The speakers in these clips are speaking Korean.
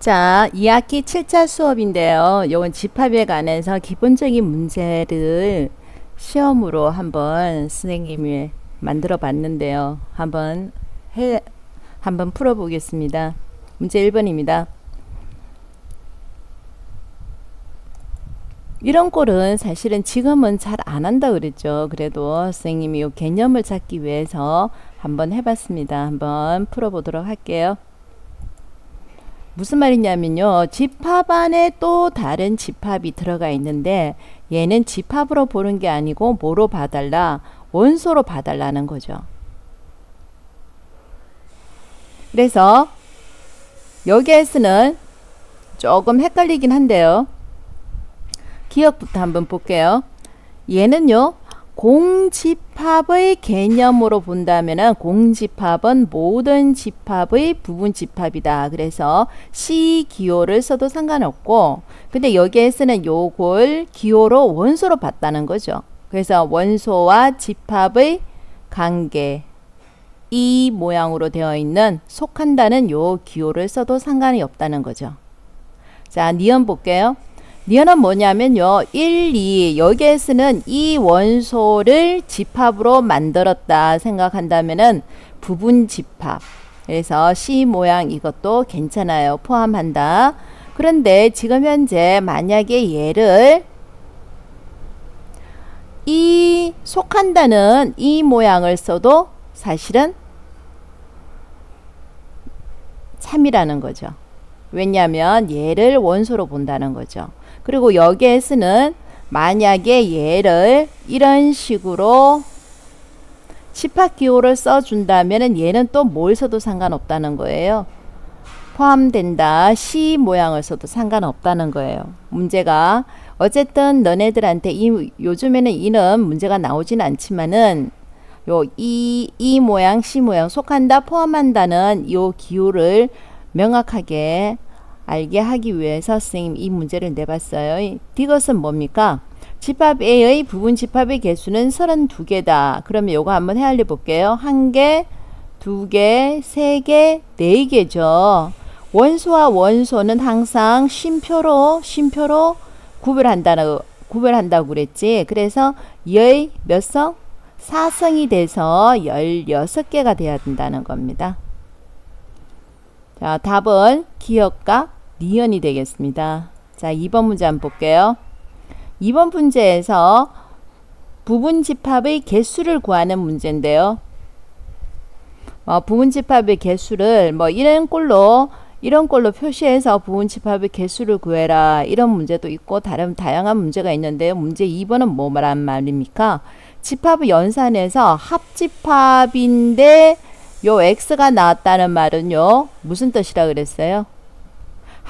자, 2학기 7차 수업인데요. 요건 집합에 관해서 기본적인 문제를 시험으로 한번 선생님이 만들어 봤는데요. 한번 해, 한번 풀어 보겠습니다. 문제 1번입니다. 이런 꼴은 사실은 지금은 잘 안 한다 그랬죠. 그래도 선생님이 요 개념을 찾기 위해서 한번 해봤습니다. 한번 풀어보도록 할게요. 무슨 말이냐면요. 집합 안에 또 다른 집합이 들어가 있는데 얘는 집합으로 보는 게 아니고 뭐로 봐달라? 원소로 봐달라는 거죠. 그래서 여기에서는 조금 헷갈리긴 한데요. 기억부터 한번 볼게요. 얘는요. 공집합의 개념으로 본다면은 공집합은 모든 집합의 부분 집합이다. 그래서 C 기호를 써도 상관없고 근데 여기에서는 요걸 기호로 원소로 봤다는 거죠. 그래서 원소와 집합의 관계 이 모양으로 되어 있는 속한다는 요 기호를 써도 상관이 없다는 거죠. 자, 니은 볼게요. 니은은 뭐냐면요. 1, 2 여기에서는 이 원소를 집합으로 만들었다 생각한다면은 부분 집합. 그래서 C 모양 이것도 괜찮아요. 포함한다. 그런데 지금 현재 만약에 얘를 이 속한다는 이 모양을 써도 사실은 참이라는 거죠. 왜냐하면 얘를 원소로 본다는 거죠. 그리고 여기에서는 만약에 얘를 이런 식으로 집합 기호를 써준다면 얘는 또 뭘 써도 상관없다는 거예요. 포함된다. C 모양을 써도 상관없다는 거예요. 문제가 어쨌든 너네들한테 이 요즘에는 이는 문제가 나오진 않지만은 요 이 이 모양 C 모양 속한다 포함한다는 요 기호를 명확하게 알게 하기 위해서 선생님 이 문제를 내봤어요. 이것은 뭡니까? 집합 A의 부분 집합의 개수는 32개다. 그러면 요거 한번 헤아려 볼게요. 한 개, 두 개, 세 개, 네 개죠. 원소와 원소는 항상 쉼표로 쉼표로 구별한다는 구별한다고 그랬지. 그래서 얘의 몇 성? 4성이 돼서 16개가 돼야 된다는 겁니다. 자, 답은 기억과 니은이 되겠습니다. 자, 2번 문제 한번 볼게요. 2번 문제에서 부분 집합의 개수를 구하는 문제인데요. 어, 부분 집합의 개수를 뭐 이런 꼴로 이런 꼴로 표시해서 부분 집합의 개수를 구해라 이런 문제도 있고 다른 다양한 문제가 있는데요. 문제 2번은 뭐란 말입니까? 집합의 연산에서 합집합인데 요 x가 나왔다는 말은요. 무슨 뜻이라 그랬어요?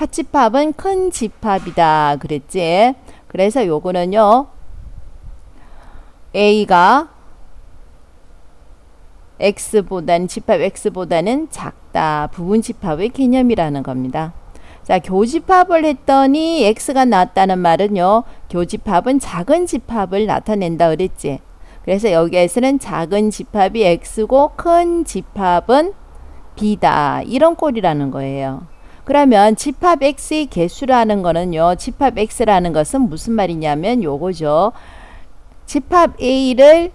합집합은 큰 집합이다 그랬지. 그래서 요거는요. a가 x보다는 집합 x보다는 작다. 부분 집합의 개념이라는 겁니다. 자, 교집합을 했더니 x가 나왔다는 말은요. 교집합은 작은 집합을 나타낸다 그랬지. 그래서 여기에서는 작은 집합이 x고 큰 집합은 b다. 이런 꼴이라는 거예요. 그러면 집합 x의 개수라는 거는요. 집합 x라는 것은 무슨 말이냐면 요거죠. 집합 a를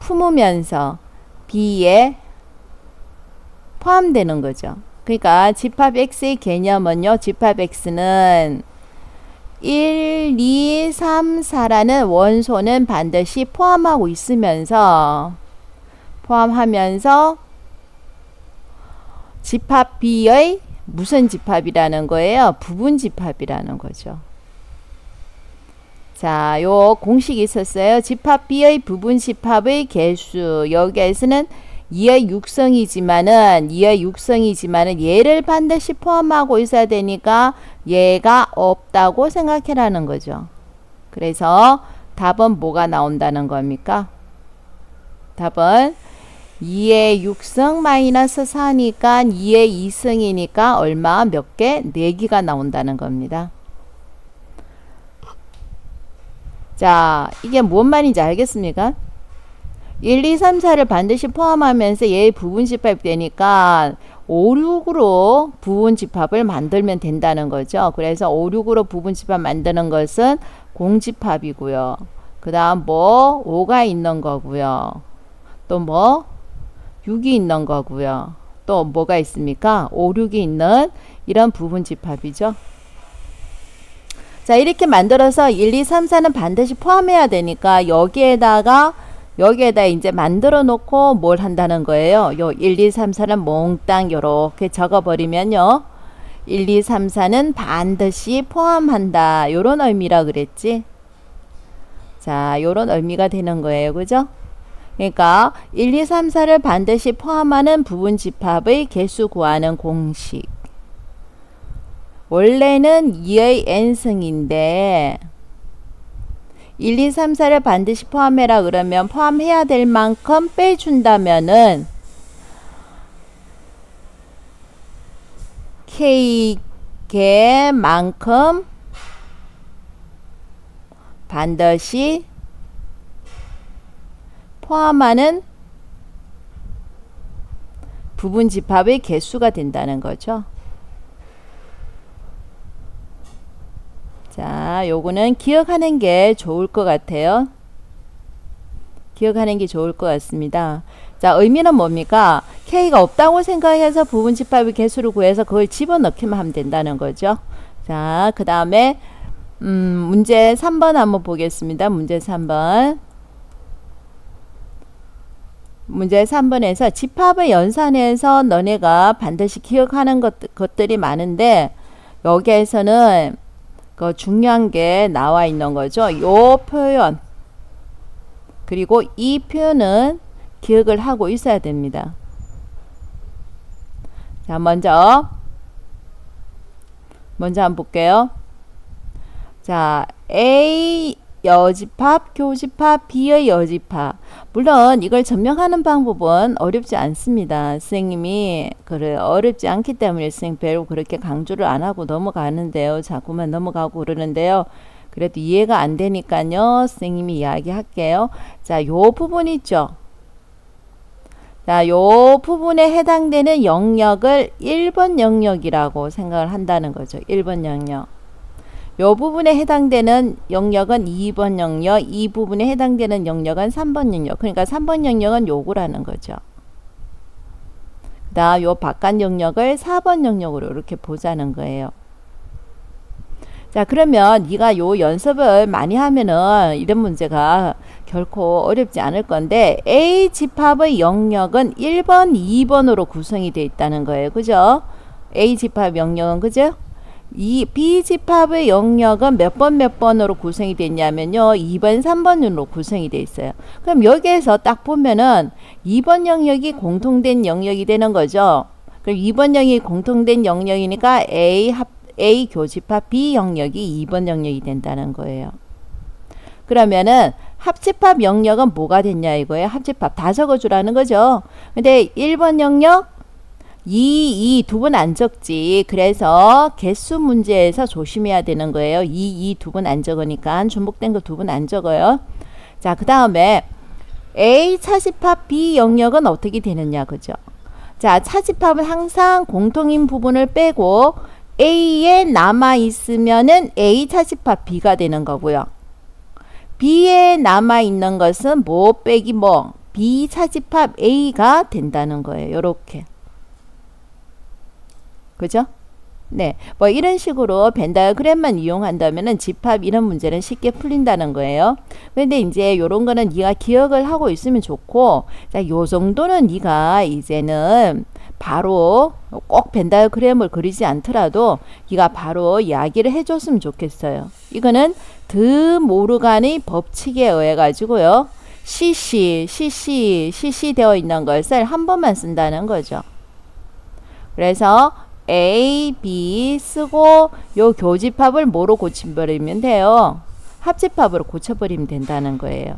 품으면서 b에 포함되는 거죠. 그러니까 집합 x의 개념은요. 집합 x는 1, 2, 3, 4라는 원소는 반드시 포함하고 있으면서 포함하면서 집합 B의 무슨 집합이라는 거예요? 부분 집합이라는 거죠. 자, 요 공식이 있었어요. 집합 B의 부분 집합의 개수. 여기에서는 2의 육성이지만은 2의 육성이지만은 얘를 반드시 포함하고 있어야 되니까 얘가 없다고 생각해라는 거죠. 그래서 답은 뭐가 나온다는 겁니까? 답은 2의 6승 마이너스 4니까 2의 2승이니까 얼마 몇 개? 4개가 나온다는 겁니다. 자, 이게 뭔 말인지 알겠습니까? 1, 2, 3, 4를 반드시 포함하면서 얘의 부분 집합이 되니까 5, 6으로 부분 집합을 만들면 된다는 거죠. 그래서 5, 6으로 부분 집합 만드는 것은 공집합이고요. 그 다음 뭐 5가 있는 거고요. 또 뭐 6이 있는 거고요. 또 뭐가 있습니까? 5, 6이 있는 이런 부분 집합이죠. 자 이렇게 만들어서 1, 2, 3, 4는 반드시 포함해야 되니까 여기에다가 여기에다 이제 만들어 놓고 뭘 한다는 거예요. 요 1, 2, 3, 4는 몽땅 요렇게 적어 버리면요. 1, 2, 3, 4는 반드시 포함한다. 요런 의미라 그랬지. 자, 요런 의미가 되는 거예요. 그죠? 그러니까 1, 2, 3, 4를 반드시 포함하는 부분 집합의 개수 구하는 공식. 원래는 2의 n승인데 1, 2, 3, 4를 반드시 포함해라 그러면 포함해야 될 만큼 빼준다면은 K 개만큼 반드시 포함하는 부분 집합의 개수가 된다는 거죠. 자, 요거는 기억하는 게 좋을 것 같아요. 기억하는 게 좋을 것 같습니다. 자, 의미는 뭡니까? K가 없다고 생각해서 부분 집합의 개수를 구해서 그걸 집어넣기만 하면 된다는 거죠. 자, 그 다음에, 음, 문제 3번 한번 보겠습니다. 문제 3번. 문제 3번에서 집합의 연산에서 너네가 반드시 기억하는 것, 것들이 많은데, 여기에서는 그 중요한 게 나와 있는 거죠. 요 표현. 그리고 이 표현은 기억을 하고 있어야 됩니다. 자, 먼저 먼저 한번 볼게요. 자, A 여집합, 교집합, B의 여집합. 물론 이걸 증명하는 방법은 어렵지 않습니다. 선생님이 그래 어렵지 않기 때문에 선생님 별로 그렇게 강조를 안 하고 넘어가는데요. 자꾸만 넘어가고 그러는데요. 그래도 이해가 안 되니까요. 선생님이 이야기할게요. 자, 요 부분 있죠. 자, 요 부분에 해당되는 영역을 1번 영역이라고 생각을 한다는 거죠. 1번 영역. 요 부분에 해당되는 영역은 2번 영역, 이 부분에 해당되는 영역은 3번 영역. 그러니까 3번 영역은 요거라는 거죠. 그다음 요 바깥 영역을 4번 영역으로 이렇게 보자는 거예요. 자, 그러면 네가 요 연습을 많이 하면은 이런 문제가 결코 어렵지 않을 건데 A 집합의 영역은 1번, 2번으로 구성이 되어 있다는 거예요. 그죠? A 집합 영역은 그죠? 이 B집합의 영역은 몇 번 몇 번으로 구성이 됐냐면요. 2번, 3번으로 구성이 돼 있어요. 그럼 여기에서 딱 보면은 2번 영역이 공통된 영역이 되는 거죠. 그럼 2번 영역이 공통된 영역이니까 A 합 A 교집합 B 영역이 2번 영역이 된다는 거예요. 그러면은 합집합 영역은 뭐가 됐냐 이거예요. 합집합 다 적어주라는 거죠. 근데 1번 영역 2, 2 두 번 안 적지. 그래서 개수 문제에서 조심해야 되는 거예요. 2, 2 두 번 안 적으니까 중복된 거 두 번 안 적어요. 자, 그 다음에 A 차집합 B 영역은 어떻게 되느냐, 그죠? 자, 차집합은 항상 공통인 부분을 빼고 A에 남아 있으면은 A 차집합 B가 되는 거고요. B에 남아 있는 것은 뭐 빼기 뭐 B 차집합 A가 된다는 거예요. 요렇게. 그죠? 네. 뭐 이런 식으로 벤 다이어그램만 이용한다면은 집합 이런 문제는 쉽게 풀린다는 거예요. 근데 이제 요런 거는 네가 기억을 하고 있으면 좋고 자, 요 정도는 네가 이제는 바로 꼭 벤 다이어그램을 그리지 않더라도 네가 바로 이야기를 해 줬으면 좋겠어요. 이거는 드 모르간의 법칙에 의해 가지고요. CC, CC, CC 되어 있는 것을 한 번만 쓴다는 거죠. 그래서 A, B 쓰고 요 교집합을 뭐로 고쳐버리면 돼요? 합집합으로 고쳐버리면 된다는 거예요.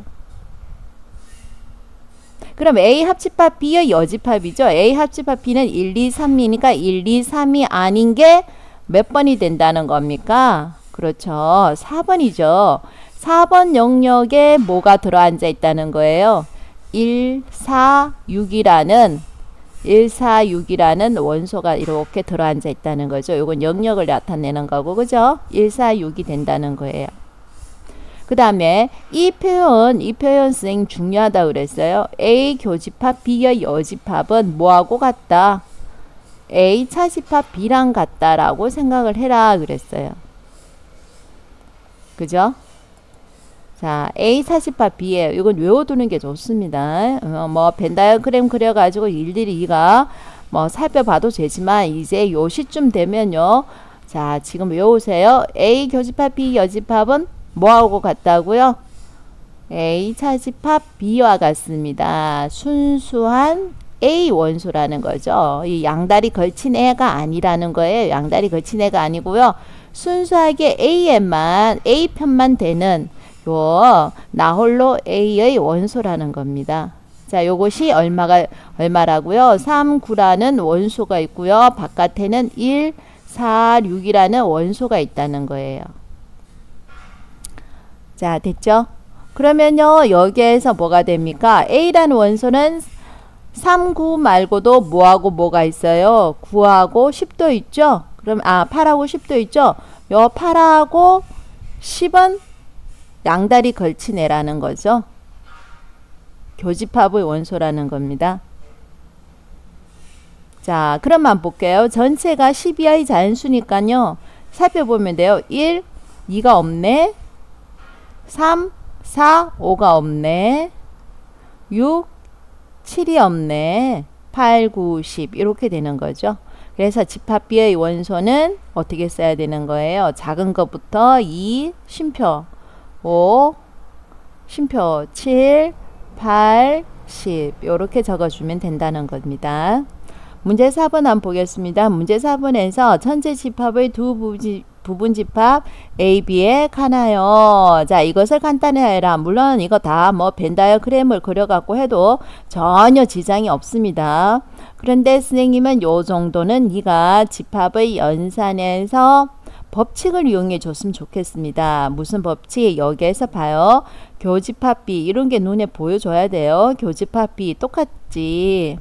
그럼 A 합집합 B의 여집합이죠. A 합집합 B는 1, 2, 3이니까 1, 2, 3이 아닌 게 몇 번이 된다는 겁니까? 그렇죠. 4번이죠. 4번 영역에 뭐가 들어앉아 있다는 거예요? 1, 4, 6이라는 146이라는 원소가 이렇게 들어앉아 있다는 거죠. 이건 영역을 나타내는 거고, 그죠? 146이 된다는 거예요. 그 다음에 이 표현, 이 표현 생 중요하다 그랬어요. A 교집합, B의 여집합은 뭐하고 같다? A 차집합 B랑 같다라고 생각을 해라 그랬어요. 그죠? 자, A 40파 B예요. 이건 외워두는 게 좋습니다. 어, 뭐 벤다이어그램 그려가지고 일일이 이가 뭐 살펴봐도 되지만 이제 요 시점 되면요. 자, 지금 외우세요. A 교집합 B 여집합은 뭐하고 같다고요? A 차집합 B와 같습니다. 순수한 A 원소라는 거죠. 이 양다리 걸친 애가 아니라는 거예요. 양다리 걸친 애가 아니고요. 순수하게 A에만 A 편만 되는 요 나홀로 A의 원소라는 겁니다. 자, 요것이 얼마가 얼마라고요? 3, 9라는 원소가 있고요. 바깥에는 1, 4, 6이라는 원소가 있다는 거예요. 자, 됐죠? 그러면요. 여기에서 뭐가 됩니까? A라는 원소는 3, 9 말고도 뭐하고 뭐가 있어요? 9하고 10도 있죠? 그럼 아, 8하고 10도 있죠? 요 8하고 10은 양다리 걸친 애라는 거죠. 교집합의 원소라는 겁니다. 자, 그럼만 볼게요. 전체가 12의 자연수니까요. 살펴보면 돼요. 1, 2가 없네. 3, 4, 5가 없네. 6, 7이 없네. 8, 9, 10 이렇게 되는 거죠. 그래서 집합비의 원소는 어떻게 써야 되는 거예요? 작은 것부터 2, 쉼표 5, 쉼표 7, 8, 10 이렇게 적어주면 된다는 겁니다. 문제 4번 한번 보겠습니다. 문제 4번에서 천체 집합의 두 부분, 부분 집합 A, B에 가나요? 자, 이것을 간단히 해라. 물론 이거 다 뭐 벤다이어그램을 그려갖고 해도 전혀 지장이 없습니다. 그런데 선생님은 요 정도는 네가 집합의 연산에서 법칙을 이용해 줬으면 좋겠습니다. 무슨 법칙? 여기에서 봐요. 교집합비 이런 게 눈에 보여줘야 돼요. 교집합비 똑같지.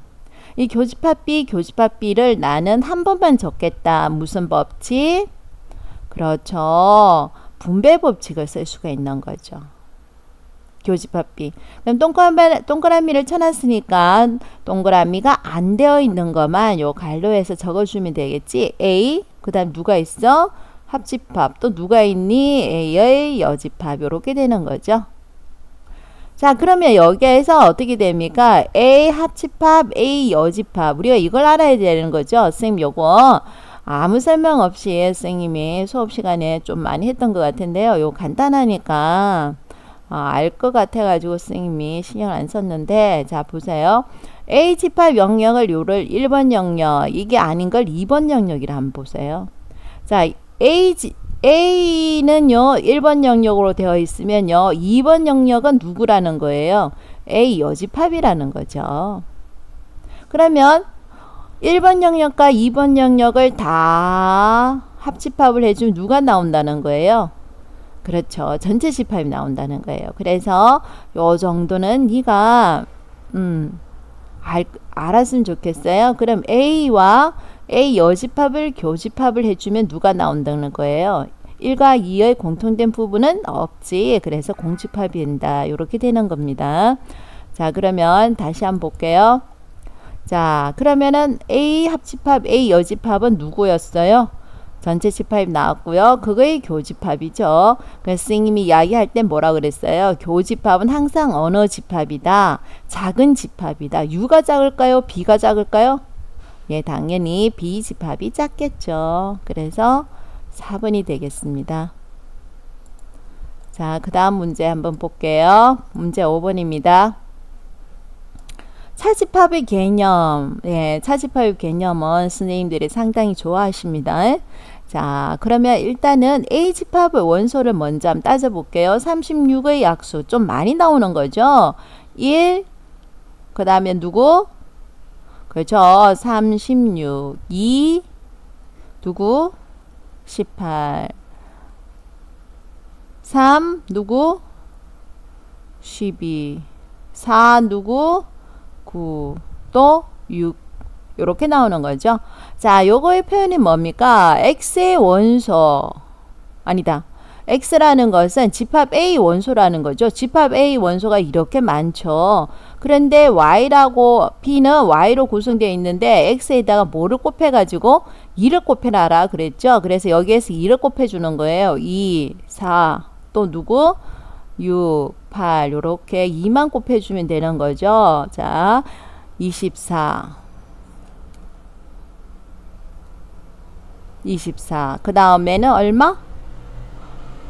이 교집합비, 교집합비를 나는 한 번만 적겠다. 무슨 법칙? 그렇죠. 분배 법칙을 쓸 수가 있는 거죠. 교집합비. 그럼 동그라미, 동그라미를 쳐놨으니까 동그라미가 안 되어 있는 것만 요 갈로에서 적어주면 되겠지. A, 그 다음 누가 있어? 합집합. 또 누가 있니? A의 여집합. 요렇게 되는 거죠. 자, 그러면 여기에서 어떻게 됩니까? A 합집합, A 여집합. 우리가 이걸 알아야 되는 거죠. 선생님 요거 아무 설명 없이 선생님이 수업 시간에 좀 많이 했던 것 같은데요. 요 간단하니까 어, 알것 같아가지고 선생님이 신경 안 썼는데 자 보세요. A 집합 영역을 요를 1번 영역 이게 아닌 걸 2번 영역이라 한번 보세요. 자 A 지, A는요 1번 영역으로 되어 있으면요 2번 영역은 누구라는 거예요? A 여집합이라는 거죠. 그러면 1번 영역과 2번 영역을 다 합집합을 해주면 누가 나온다는 거예요? 그렇죠. 전체 집합이 나온다는 거예요. 그래서 요 정도는 네가 음, 알, 알았으면 좋겠어요. 그럼 A와 A 여집합을 교집합을 해주면 누가 나온다는 거예요? 1과 2의 공통된 부분은 없지. 그래서 공집합이 된다. 이렇게 되는 겁니다. 자, 그러면 다시 한번 볼게요. 자, 그러면은 A 합집합, A 여집합은 누구였어요? 전체 집합이 나왔고요. 그거의 교집합이죠. 그래서 선생님이 이야기할 때 뭐라 그랬어요? 교집합은 항상 어느 집합이다? 작은 집합이다. U가 작을까요? B가 작을까요? 예, 당연히 B 집합이 작겠죠. 그래서 4번이 되겠습니다. 자, 그 다음 문제 한번 볼게요. 문제 5번입니다. 차집합의 개념, 예, 차집합의 개념은 선생님들이 상당히 좋아하십니다. 자, 그러면 일단은 A 집합의 원소를 먼저 한번 따져볼게요. 36의 약수 좀 많이 나오는 거죠. 1, 그 다음에 누구? 그렇죠. 36, 2, 누구? 18, 3, 누구? 12, 4, 누구? 9, 또 6, 요렇게 나오는 거죠. 자, 요거의 표현이 뭡니까? x의 원소 아니다. X라는 것은 집합 a 원소라는 거죠. 집합 a 원소가 이렇게 많죠. 그런데 y라고 b는 y로 구성되어 있는데 x에다가 뭐를 곱해가지고 2를 곱해놔라 그랬죠. 그래서 여기에서 2를 곱해주는 거예요. 2, 4, 또 누구? 6, 8 요렇게 2만 곱해주면 되는 거죠. 자, 24 24. 그 다음에는 얼마?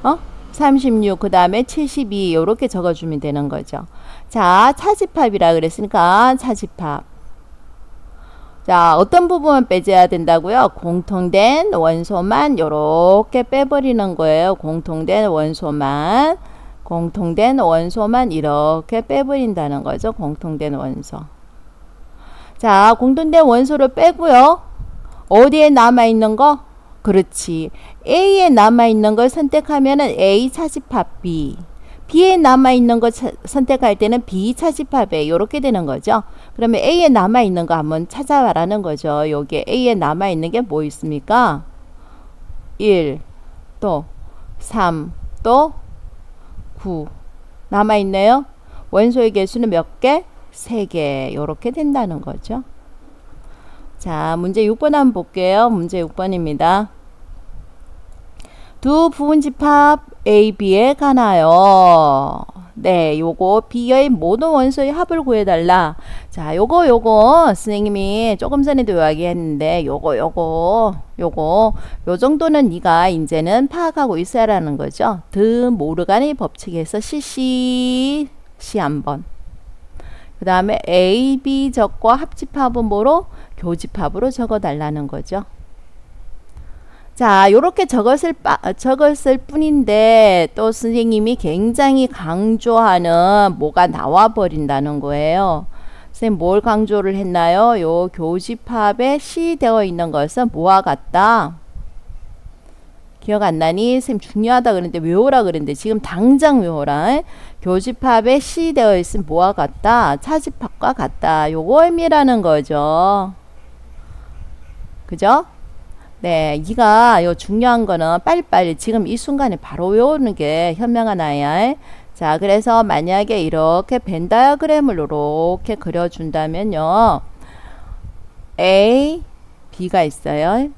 어? 36. 그 다음에 72. 요렇게 적어주면 되는 거죠. 자, 차집합이라 그랬으니까 차집합. 자, 어떤 부분만 빼줘야 된다고요? 공통된 원소만 요렇게 빼버리는 거예요. 공통된 원소만. 공통된 원소만 이렇게 빼버린다는 거죠. 공통된 원소. 자, 공통된 원소를 빼고요. 어디에 남아있는 거? 그렇지. A에 남아있는 걸 선택하면 은 A 차집합 B. B에 남아있는 거 차, 선택할 때는 B 차집합 A. 요렇게 되는 거죠. 그러면 A에 남아있는 거 한번 찾아와라는 거죠. 여기에 A에 남아있는 게 뭐 있습니까? 1, 또 3, 또 9. 남아있네요. 원소의 개수는 몇 개? 3개. 요렇게 된다는 거죠. 자, 문제 6번 한번 볼게요. 문제 6번입니다. 두 부분 집합 A, B에 가나요? 네, 요거 B의 모든 원소의 합을 구해달라. 자, 요거 요거 선생님이 조금 전에도 이야기했는데 요거 요거 요거 요 정도는 네가 이제는 파악하고 있어야라는 거죠. 드 모르간의 법칙에서 CC 시 한번. 그 다음에 A, B 적과 합집합은 뭐로? 교집합으로 적어달라는 거죠. 자, 요렇게 적었을, 빠, 적었을 뿐인데 또 선생님이 굉장히 강조하는 뭐가 나와버린다는 거예요. 선생님 뭘 강조를 했나요? 요 교집합에 시 되어 있는 것은 뭐와 같다? 기억 안 나니? 선생님 중요하다 그랬는데 외우라 그랬는데 지금 당장 외우라. 교집합에 시 되어 있으면 뭐와 같다? 차집합과 같다. 요거 의미라는 거죠. 그죠? 네, 이가 요 중요한 거는 빨리빨리 지금 이 순간에 바로 외우는 게 현명한 아이야. 자, 그래서 만약에 이렇게 벤 다이어그램을 이렇게 그려준다면요. A, B가 있어요.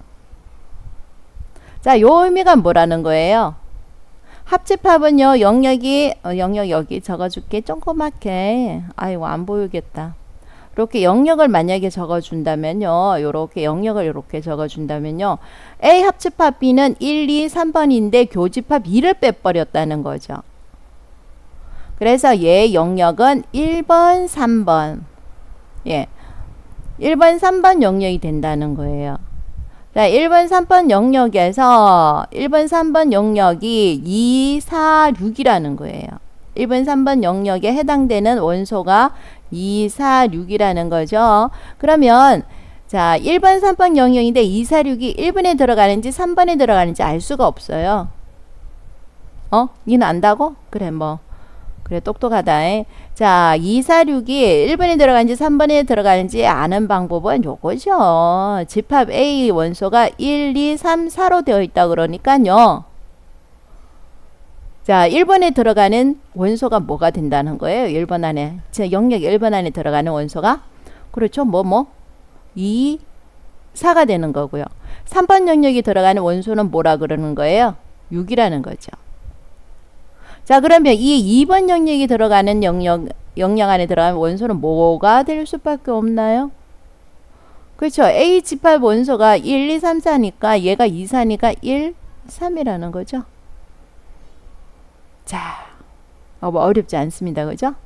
자, 요 의미가 뭐라는 거예요? 합집합은요, 영역이, 어, 영역 여기 적어줄게. 조그맣게. 아이고, 안 보이겠다. 이렇게 영역을 만약에 적어준다면요. 이렇게 영역을 이렇게 적어준다면요. A 합집합 B는 1, 2, 3번인데 교집합 2를 빼버렸다는 거죠. 그래서 얘 영역은 1번, 3번. 예. 1번, 3번 영역이 된다는 거예요. 자, 1번, 3번 영역에서 1번, 3번 영역이 2, 4, 6이라는 거예요. 1번, 3번 영역에 해당되는 원소가 2, 4, 6이라는 거죠. 그러면 자 1번, 3번 영역인데 2, 4, 6이 1번에 들어가는지 3번에 들어가는지 알 수가 없어요. 어? 니는 안다고? 그래 뭐 그래 똑똑하다. 에. 자 2, 4, 6이 1번에 들어가는지 3번에 들어가는지 아는 방법은 요거죠. 집합 A 원소가 1, 2, 3, 4로 되어 있다 그러니까요. 자, 1번에 들어가는 원소가 뭐가 된다는 거예요? 1번 안에. 제 영역 1번 안에 들어가는 원소가 그렇죠. 뭐 뭐? 2 4가 되는 거고요. 3번 영역이 들어가는 원소는 뭐라 그러는 거예요? 6이라는 거죠. 자, 그러면 이 2번 영역이 들어가는 영역 영역 안에 들어가는 원소는 뭐가 될 수밖에 없나요? 그렇죠. A 집합 원소가 1, 2, 3, 4니까 얘가 2, 4니까 1, 3이라는 거죠. 자, 어, 뭐 어렵지 않습니다. 그죠?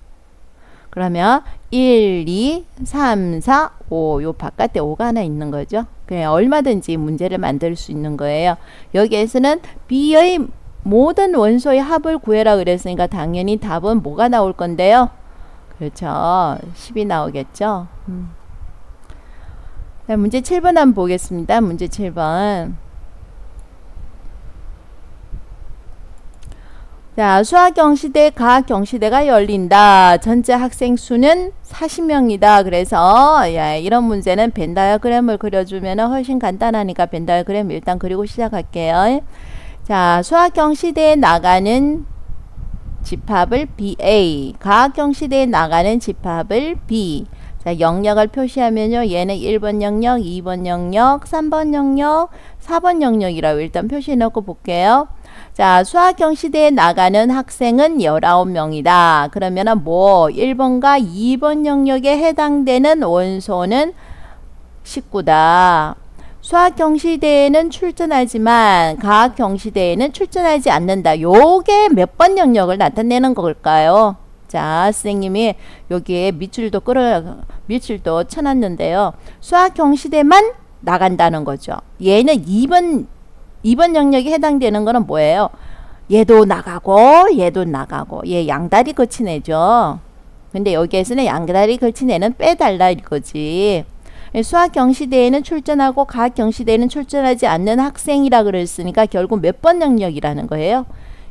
그러면 1, 2, 3, 4, 5. 요 바깥에 5가 하나 있는 거죠. 그냥 얼마든지 문제를 만들 수 있는 거예요. 여기에서는 B의 모든 원소의 합을 구해라 그랬으니까 당연히 답은 뭐가 나올 건데요. 그렇죠. 10이 나오겠죠. 음. 자, 문제 7번 한번 보겠습니다. 문제 7번. 자, 수학 경시대, 과학 경시대가 열린다. 전체 학생 수는 40명이다. 그래서 야, 이런 문제는 벤 다이어그램을 그려주면 훨씬 간단하니까 벤 다이어그램 일단 그리고 시작할게요. 자, 수학 경시대에 나가는 집합을 BA, 과학 경시대에 나가는 집합을 B. 자, 영역을 표시하면요. 얘는 1번 영역, 2번 영역, 3번 영역, 4번 영역이라고 일단 표시해 놓고 볼게요. 자, 수학경 시대에 나가는 학생은 19명이다. 그러면은 뭐 1번과 2번 영역에 해당되는 원소는 19다. 수학 경 시대에는 출전하지만 과학 경 시대에는 출전하지 않는다. 요게 몇 번 영역을 나타내는 걸까요? 자, 선생님이 여기에 밑줄도 끌어 밑줄도 쳐놨는데요. 수학 경 시대만 나간다는 거죠. 얘는 2번 2번 영역에 해당되는 거는 뭐예요? 얘도 나가고 얘도 나가고 얘 양다리 거치네죠. 근데 여기에서는 양다리 거치네는 빼달라 이거지. 수학 경시대에는 출전하고 과학 경시대에는 출전하지 않는 학생이라 그랬으니까 결국 몇 번 영역이라는 거예요.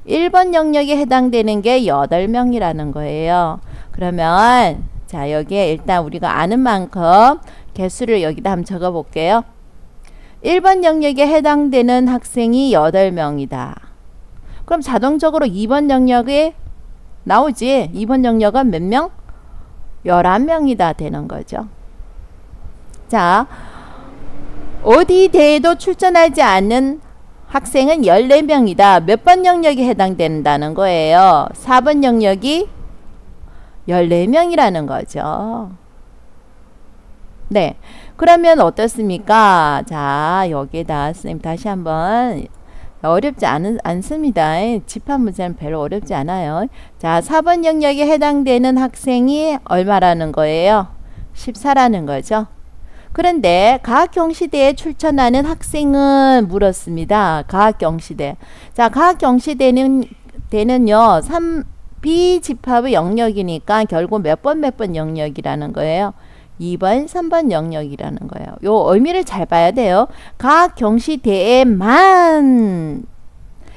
1번 영역에 해당되는 게 8명이라는 거예요. 그러면 자 여기에 일단 우리가 아는 만큼 개수를 여기다 한번 적어 볼게요. 1번 영역에 해당되는 학생이 8명이다. 그럼 자동적으로 2번 영역에 나오지. 2번 영역은 몇 명? 11명이다 되는 거죠. 자, 어디 대회도 출전하지 않는 학생은 14명이다. 몇 번 영역에 해당된다는 거예요. 4번 영역이 14명이라는 거죠. 네. 그러면 어떻습니까? 자, 여기에다 선생님 다시 한번 어렵지 않은, 않습니다. 집합 문제는 별로 어렵지 않아요. 자, 4번 영역에 해당되는 학생이 얼마라는 거예요? 14라는 거죠. 그런데 과학경 시대에 출전하는 학생은 물었습니다. 과학경 시대. 자, 과학경 시대는 대는요. 3 B 집합의 영역이니까 결국 몇 번 몇 번 영역이라는 거예요. 2번, 3번 영역이라는 거예요. 요 의미를 잘 봐야 돼요. 각 경시대에만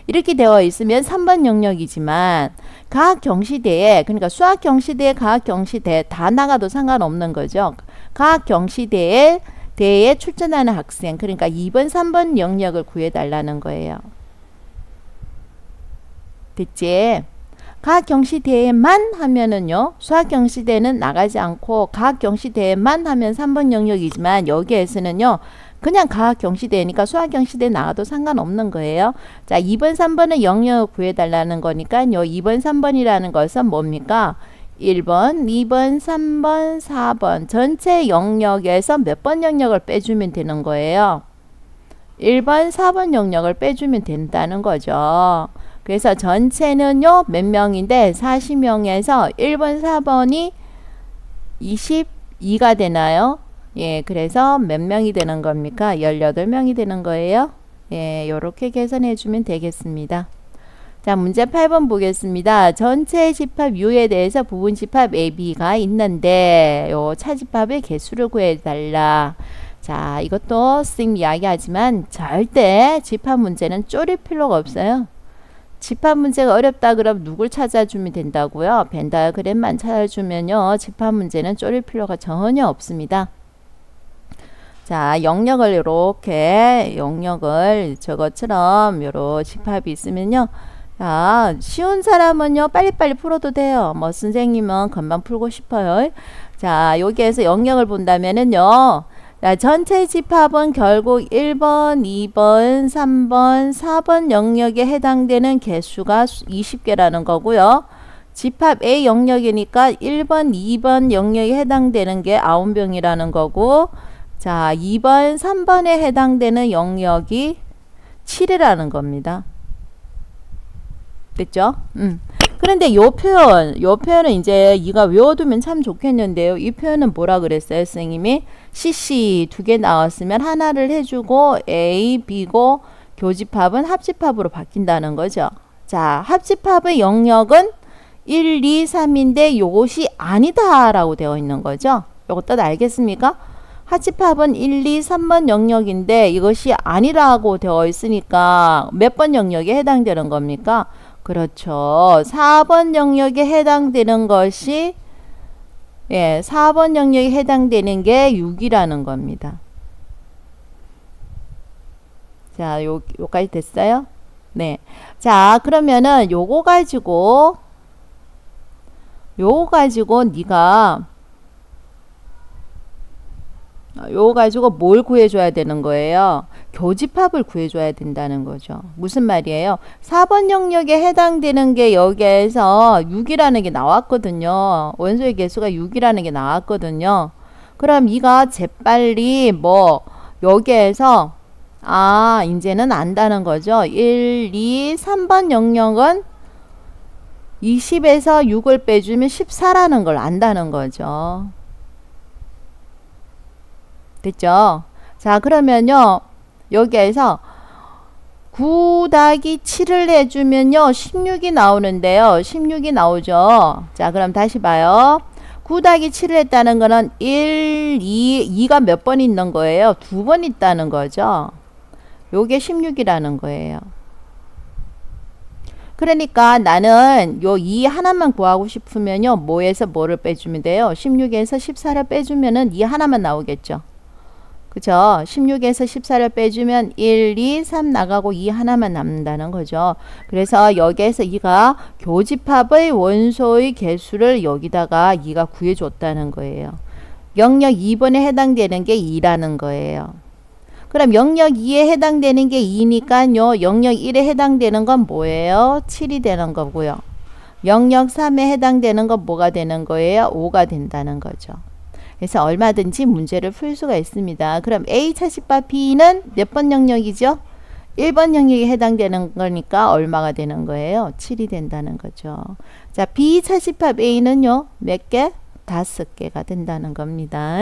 이렇게 되어 있으면 3번 영역이지만 각 경시대에 그러니까 수학 경시대, 과학 경시대 다 나가도 상관없는 거죠. 각 경시대에 대에 출전하는 학생 그러니까 2번, 3번 영역을 구해 달라는 거예요. 됐지? 과학 경시대에만 하면은요. 수학 경시대는 나가지 않고 과학 경시대에만 하면 3번 영역이지만 여기에서는요. 그냥 과학 경시대니까 수학 경시대 나가도 상관없는 거예요. 자, 2번, 3번은 영역 구해달라는 거니까요. 2번, 3번이라는 것은 뭡니까? 1번, 2번, 3번, 4번 전체 영역에서 몇 번 영역을 빼주면 되는 거예요. 1번, 4번 영역을 빼주면 된다는 거죠. 그래서 전체는요, 몇 명인데 40명에서 1번, 4번이 22가 되나요? 예, 그래서 몇 명이 되는 겁니까? 18명이 되는 거예요. 예, 요렇게 계산해 주면 되겠습니다. 자, 문제 8번 보겠습니다. 전체 집합 U에 대해서 부분 집합 AB가 있는데 요 차집합의 개수를 구해 달라. 자, 이것도 쌤 이야기하지만 절대 집합 문제는 쪼릴 필요가 없어요. 집합 문제가 어렵다 그럼 누굴 찾아주면 된다고요? 벤 다이어그램만 찾아주면요. 집합 문제는 쪼릴 필요가 전혀 없습니다. 자, 영역을 이렇게 영역을 저것처럼 요런 집합이 있으면요. 자, 쉬운 사람은요. 빨리빨리 풀어도 돼요. 뭐 선생님은 금방 풀고 싶어요. 자, 여기에서 영역을 본다면은요. 자, 전체 집합은 결국 1번, 2번, 3번, 4번 영역에 해당되는 개수가 20개라는 거고요. 집합 A 영역이니까 1번, 2번 영역에 해당되는 게 9병이라는 거고 자, 2번, 3번에 해당되는 영역이 7이라는 겁니다. 됐죠? 음. 그런데 요 표현, 요 표현은 이제 이가 외워두면 참 좋겠는데요. 이 표현은 뭐라 그랬어요, 선생님이? CC 두 개 나왔으면 하나를 해주고 A, B고 교집합은 합집합으로 바뀐다는 거죠. 자, 합집합의 영역은 1, 2, 3인데 이것이 아니다라고 되어 있는 거죠. 이것 도 알겠습니까? 합집합은 1, 2, 3번 영역인데 이것이 아니라고 되어 있으니까 몇 번 영역에 해당되는 겁니까? 그렇죠. 4번 영역에 해당되는 것이 예, 4번 영역에 해당되는 게 6이라는 겁니다. 자, 요, 요까지 됐어요? 네. 자, 그러면은 요거 가지고 요거 가지고 네가 요거 가지고 뭘 구해줘야 되는 거예요? 교집합을 구해줘야 된다는 거죠. 무슨 말이에요? 4번 영역에 해당되는 게 여기에서 6이라는 게 나왔거든요. 원소의 개수가 6이라는 게 나왔거든요. 그럼 이가 재빨리 뭐 여기에서 아 이제는 안다는 거죠. 1, 2, 3번 영역은 20에서 6을 빼주면 14라는 걸 안다는 거죠. 됐죠? 자, 그러면요. 여기에서 9 더하기 7을 해주면요. 16이 나오는데요. 16이 나오죠. 자, 그럼 다시 봐요. 9 더하기 7을 했다는 거는 1, 2, 2가 몇 번 있는 거예요? 두 번 있다는 거죠. 요게 16이라는 거예요. 그러니까 나는 요 2 하나만 구하고 싶으면요. 뭐에서 뭐를 빼주면 돼요? 16에서 14를 빼주면은 2 하나만 나오겠죠. 그죠? 16에서 14를 빼주면 1, 2, 3 나가고 2 하나만 남는다는 거죠. 그래서 여기에서 2가 교집합의 원소의 개수를 여기다가 2가 구해줬다는 거예요. 영역 2번에 해당되는 게 2라는 거예요. 그럼 영역 2에 해당되는 게 2니까요. 영역 1에 해당되는 건 뭐예요? 7이 되는 거고요. 영역 3에 해당되는 건 뭐가 되는 거예요? 5가 된다는 거죠. 그래서 얼마든지 문제를 풀 수가 있습니다. 그럼 A 차식바 B는 몇 번 영역이죠? 1번 영역에 해당되는 거니까 얼마가 되는 거예요? 7이 된다는 거죠. 자, B 차식합 A는요, 몇 개? 다섯 개가 된다는 겁니다.